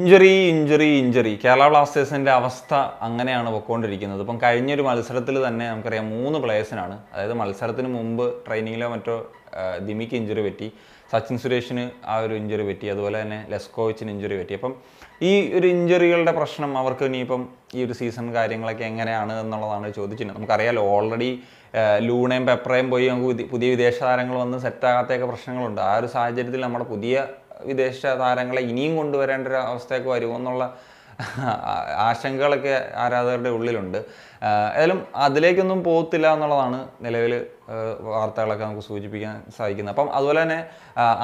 Injury injury injury. Kerala ബ്ലാസ്റ്റേഴ്സിന്റെ അവസ്ഥ അങ്ങനെയാണ് പൊയ്ക്കൊണ്ടിരിക്കുന്നത് ഇപ്പം കഴിഞ്ഞൊരു മത്സരത്തിൽ തന്നെ നമുക്കറിയാം മൂന്ന് പ്ലേയേഴ്സിനാണ്. അതായത് മത്സരത്തിന് മുമ്പ് ട്രെയിനിങ്ങിലോ മറ്റോ ദിമിക്ക് ഇഞ്ചുറി പറ്റി സച്ചിൻ സുരേഷിന് ആ ഒരു ഇഞ്ചുറി പറ്റി അതുപോലെ തന്നെ ലെസ്കോവിച്ചിന് ഇഞ്ചുറി പറ്റി. അപ്പം ഈ ഒരു ഇഞ്ചുറികളുടെ പ്രശ്നം അവർക്ക് ഇനിയിപ്പം ഈ ഒരു സീസൺ കാര്യങ്ങളൊക്കെ എങ്ങനെയാണ് എന്നുള്ളതാണ് ചോദിച്ചിരുന്നത്. നമുക്കറിയാലോ ഓൾറെഡി ലൂണയും പെപ്പറയും പോയി നമുക്ക് പുതിയ വിദേശ താരങ്ങൾ വന്ന് സെറ്റാകാത്തൊക്കെ പ്രശ്നങ്ങളുണ്ട്. ആ ഒരു സാഹചര്യത്തിൽ നമ്മുടെ പുതിയ വിദേശ താരങ്ങളെ ഇനിയും കൊണ്ടുവരേണ്ട ഒരു അവസ്ഥയൊക്കെ വരുമോ എന്നുള്ള ആശങ്കകളൊക്കെ ആരാധകരുടെ ഉള്ളിലുണ്ട്. ഏതായാലും അതിലേക്കൊന്നും പോകത്തില്ല എന്നുള്ളതാണ് നിലവിൽ വാർത്തകളൊക്കെ നമുക്ക് സൂചിപ്പിക്കാൻ സാധിക്കുന്നത്. അപ്പം അതുപോലെ തന്നെ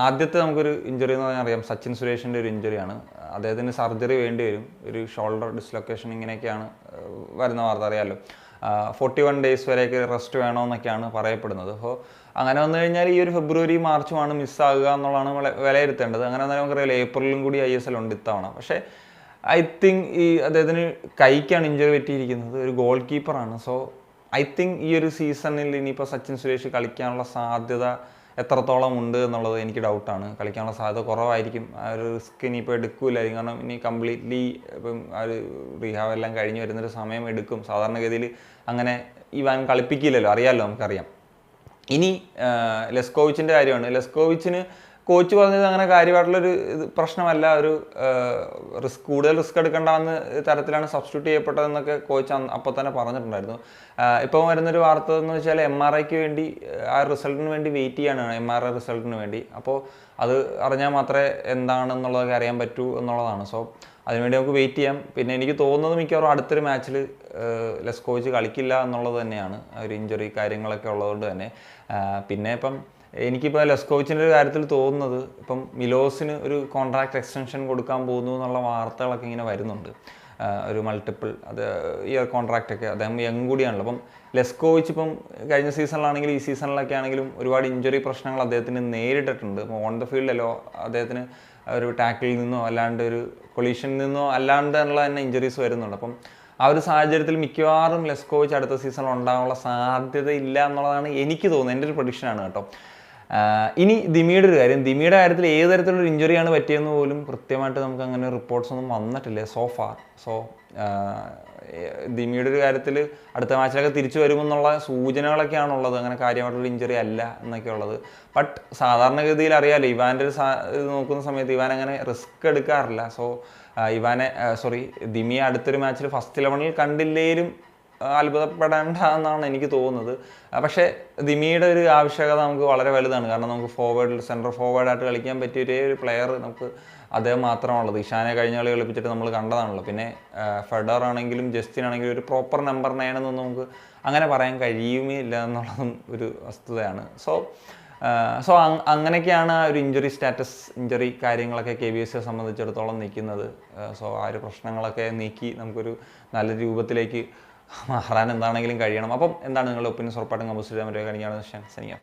ആദ്യത്തെ നമുക്കൊരു ഇഞ്ചുറി എന്ന് പറഞ്ഞാൽ അറിയാം സച്ചിൻ സുരേഷിന്റെ ഒരു ഇഞ്ചുറിയാണ് അദ്ദേഹത്തിന് സർജറി വേണ്ടി വരും. ഒരു ഷോൾഡർ ഡിസ്ലൊക്കേഷൻ ഇങ്ങനെയൊക്കെയാണ് വരുന്ന വാർത്ത അറിയാമല്ലോ ഫോർട്ടി വൺ ഡേയ്സ് വരെയൊക്കെ റെസ്റ്റ് വേണമെന്നൊക്കെയാണ് പറയപ്പെടുന്നത്. അപ്പോൾ അങ്ങനെ വന്നു കഴിഞ്ഞാൽ ഈ ഒരു ഫെബ്രുവരി മാർച്ചുമാണ് മിസ്സാകുക എന്നുള്ളതാണ് വില- വിലയിരുത്തേണ്ടത്. അങ്ങനെ വന്നാൽ നമുക്കറിയാം ഏപ്രിലും കൂടി ഐ എസ് എൽ ഉണ്ട് ഇത്തവണ. പക്ഷേ ഐ തിങ്ക് ഈ അദ്ദേഹത്തിന് കൈക്കാണ് ഇഞ്ചുറി പറ്റിയിരിക്കുന്നത്. ഒരു ഗോൾ കീപ്പറാണ് സോ ഐ തിങ്ക് ഈ ഒരു സീസണിൽ ഇനിയിപ്പോൾ സച്ചിൻ സുരേഷ് കളിക്കാനുള്ള സാധ്യത എത്രത്തോളം ഉണ്ട് എന്നുള്ളത് എനിക്ക് ഡൗട്ടാണ്. കളിക്കാനുള്ള സാധ്യത കുറവായിരിക്കും. ആ ഒരു റിസ്ക് ഇനിയിപ്പോൾ എടുക്കില്ലായിരിക്കും കാരണം ഇനി കംപ്ലീറ്റ്ലി ഇപ്പം ആ ഒരു റീഹാവ് എല്ലാം കഴിഞ്ഞ് വരുന്നൊരു സമയം എടുക്കും. സാധാരണഗതിയിൽ അങ്ങനെ ഇവാൻ കളിപ്പിക്കില്ലല്ലോ. അറിയാമല്ലോ നമുക്കറിയാം. ഇനി ലെസ്കോവിച്ചിന്റെ കാര്യമാണ്. ലെസ്കോവിച്ചിന് കോച്ച് പറഞ്ഞത് അങ്ങനെ കാര്യമായിട്ടുള്ളൊരു പ്രശ്നമല്ല ഒരു റിസ്ക് കൂടുതൽ റിസ്ക് എടുക്കേണ്ടെന്ന തരത്തിലാണ് സബ്സ്റ്റിറ്റ്യൂട്ട് ചെയ്യപ്പെട്ടതെന്നൊക്കെ കോച്ച് അപ്പോൾ തന്നെ പറഞ്ഞിട്ടുണ്ടായിരുന്നു. ഇപ്പോൾ വരുന്നൊരു വാർത്ത എന്ന് വെച്ചാൽ എം ആർ ഐക്ക് വേണ്ടി ആ റിസൾട്ടിന് വേണ്ടി വെയിറ്റ് ചെയ്യാനാണ് എം ആർ ഐ റിസൾട്ടിന് വേണ്ടി. അപ്പോൾ അത് അറിഞ്ഞാൽ മാത്രമേ എന്താണെന്നുള്ളതൊക്കെ അറിയാൻ പറ്റൂ എന്നുള്ളതാണ്. സോ അതിനുവേണ്ടി നമുക്ക് വെയിറ്റ് ചെയ്യാം. പിന്നെ എനിക്ക് തോന്നുന്നത് മിക്കവാറും അടുത്തൊരു മാച്ചിൽ ലെസ്കോച്ച് കളിക്കില്ല എന്നുള്ളത് തന്നെയാണ്. ഒരു ഇഞ്ചുറി കാര്യങ്ങളൊക്കെ ഉള്ളതുകൊണ്ട് തന്നെ. പിന്നെ ഇപ്പം എനിക്കിപ്പോൾ ലെസ്കോവിച്ചിന്റെ ഒരു കാര്യത്തിൽ തോന്നുന്നത് ഇപ്പം മിലോസിന് ഒരു കോൺട്രാക്ട് എക്സ്റ്റൻഷൻ കൊടുക്കാൻ പോകുന്നു എന്നുള്ള വാർത്തകളൊക്കെ ഇങ്ങനെ വരുന്നുണ്ട്. ഒരു മൾട്ടിപ്പിൾ അത് ഇയർ കോൺട്രാക്റ്റ് ഒക്കെ അദ്ദേഹം യങ് കൂടിയാണല്ലോ. അപ്പം ലെസ്കോവിച്ച് ഇപ്പം കഴിഞ്ഞ സീസണിലാണെങ്കിലും ഈ സീസണിലൊക്കെ ആണെങ്കിലും ഒരുപാട് ഇഞ്ചുറി പ്രശ്നങ്ങൾ അദ്ദേഹത്തിന് നേരിട്ടിട്ടുണ്ട്. ഓൺ ദ ഫീൽഡിലോ അദ്ദേഹത്തിന് ഒരു ടാക്കിളിൽ നിന്നോ അല്ലാണ്ട് ഒരു കൊളീഷനിൽ നിന്നോ അല്ലാണ്ട് ഉള്ള തന്നെ ഇഞ്ചുറീസ് വരുന്നുണ്ട്. അപ്പം ആ ഒരു സാഹചര്യത്തിൽ മിക്കവാറും ലെസ്കോവിച്ച് അടുത്ത സീസൺ ഉണ്ടാകാനുള്ള സാധ്യത ഇല്ല എന്നുള്ളതാണ് എനിക്ക് തോന്നുന്നത്. എന്റെ ഒരു പ്രൊഡിക്ഷനാണ് കേട്ടോ. ഇനി ദിമിയുടെ ഒരു കാര്യം. ദിമിയുടെ കാര്യത്തിൽ ഏത് തരത്തിലുള്ള ഇഞ്ചുറിയാണ് പറ്റിയെന്ന് പോലും കൃത്യമായിട്ട് നമുക്ക് അങ്ങനെ റിപ്പോർട്ട്സ് ഒന്നും വന്നിട്ടില്ല സോ ഫാർ സോ ദിമിയുടെ ഒരു കാര്യത്തിൽ അടുത്ത മാച്ചിലൊക്കെ തിരിച്ചു വരുമെന്നുള്ള സൂചനകളൊക്കെയാണ് ഉള്ളത് അങ്ങനെ കാര്യമായിട്ടുള്ള ഇഞ്ചുറി അല്ല എന്നൊക്കെ ഉള്ളത്. ബട്ട് സാധാരണഗതിയിൽ അറിയാലോ ഇവാന്റെ ഒരു ഇത് നോക്കുന്ന സമയത്ത് ഇവാൻ അങ്ങനെ റിസ്ക് എടുക്കാറില്ല. സോ ഇവാനെ സോറി ദിമിയെ അടുത്തൊരു മാച്ചിൽ ഫസ്റ്റ് ഇലവനിൽ കണ്ടില്ലേലും അത്ഭുതപ്പെടേണ്ട എന്നാണ് എനിക്ക് തോന്നുന്നത്. പക്ഷേ ദിമിയുടെ ഒരു ആവശ്യകത നമുക്ക് വളരെ വലുതാണ്. കാരണം നമുക്ക് ഫോർവേഡ് സെന്റർ ഫോർവേഡായിട്ട് കളിക്കാൻ പറ്റിയ ഒരേ ഒരു പ്ലെയർ നമുക്ക് അദ്ദേഹം മാത്രമാണുള്ളത് ഇഷാനെ കഴിഞ്ഞ കളി കളിപ്പിച്ചിട്ട് നമ്മൾ കണ്ടതാണല്ലോ. പിന്നെ ഫെഡർ ആണെങ്കിലും ജസ്റ്റിൻ ആണെങ്കിലും ഒരു പ്രോപ്പർ നമ്പർ നയൻ എന്നൊന്നും നമുക്ക് അങ്ങനെ പറയാൻ കഴിയുമേ ഇല്ല എന്നുള്ളതും ഒരു വസ്തുതയാണ്. സോ സോ അങ്ങനെയൊക്കെയാണ് ആ ഒരു ഇഞ്ചുറി സ്റ്റാറ്റസ് ഇഞ്ചുറി കാര്യങ്ങളൊക്കെ കെ ബി എസ് സിയെ സംബന്ധിച്ചിടത്തോളം നിൽക്കുന്നത്. സോ ആ ഒരു പ്രശ്നങ്ങളൊക്കെ നീക്കി നമുക്കൊരു നല്ല രൂപത്തിലേക്ക് മാറാൻ എന്താണെങ്കിലും കഴിയണം. അപ്പം എന്താണ് നിങ്ങളുടെ ഒപ്പീനിയൻസ് ഉറപ്പായിട്ടും കമ്പോസ്റ്റ് ചെയ്യാൻ പറ്റുക സനിയ